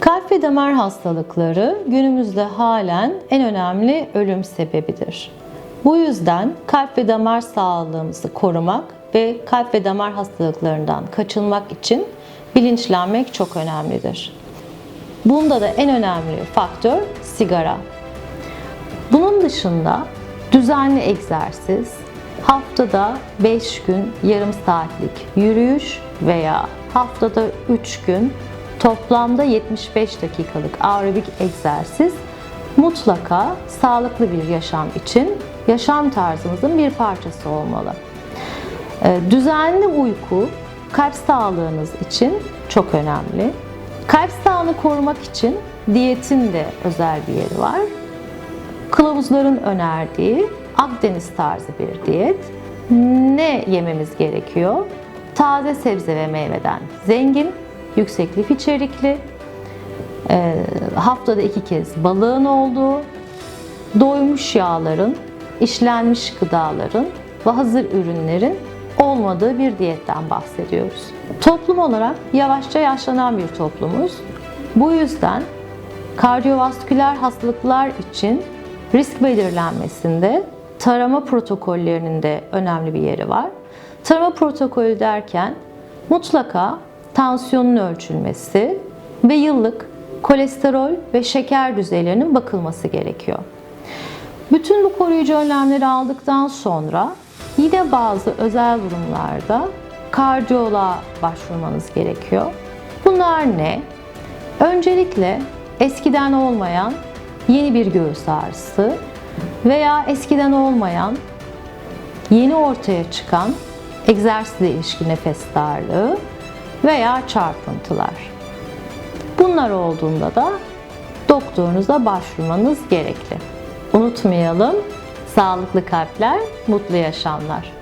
Kalp ve damar hastalıkları günümüzde halen en önemli ölüm sebebidir. Bu yüzden kalp ve damar sağlığımızı korumak ve kalp ve damar hastalıklarından kaçınmak için bilinçlenmek çok önemlidir. Bunda da en önemli faktör sigara. Bunun dışında düzenli egzersiz, haftada 5 gün yarım saatlik yürüyüş veya haftada 3 gün toplamda 75 dakikalık aerobik egzersiz mutlaka sağlıklı bir yaşam için yaşam tarzımızın bir parçası olmalı. Ee, Düzenli uyku kalp sağlığınız için çok önemli. Kalp sağlığını korumak için diyetin de özel bir yeri var. Kılavuzların önerdiği Akdeniz tarzı bir diyet. Ne yememiz gerekiyor? Taze sebze ve meyveden zengin, yüksek lif içerikli, e, haftada iki kez balığın olduğu, doymuş yağların, işlenmiş gıdaların ve hazır ürünlerin olmadığı bir diyetten bahsediyoruz. Toplum olarak yavaşça yaşlanan bir toplumuz. Bu yüzden kardiyovasküler hastalıklar için risk belirlenmesinde tarama protokollerinin de önemli bir yeri var. Tarama protokolü derken mutlaka tansiyonun ölçülmesi ve yıllık kolesterol ve şeker düzeylerinin bakılması gerekiyor. Bütün bu koruyucu önlemleri aldıktan sonra yine bazı özel durumlarda kardiyoloğa başvurmanız gerekiyor. Bunlar ne? Öncelikle eskiden olmayan yeni bir göğüs ağrısı veya eskiden olmayan yeni ortaya çıkan egzersizle ilişkin nefes darlığı veya çarpıntılar. Bunlar olduğunda da doktorunuza başvurmanız gerekli. Unutmayalım, sağlıklı kalpler, mutlu yaşamlar.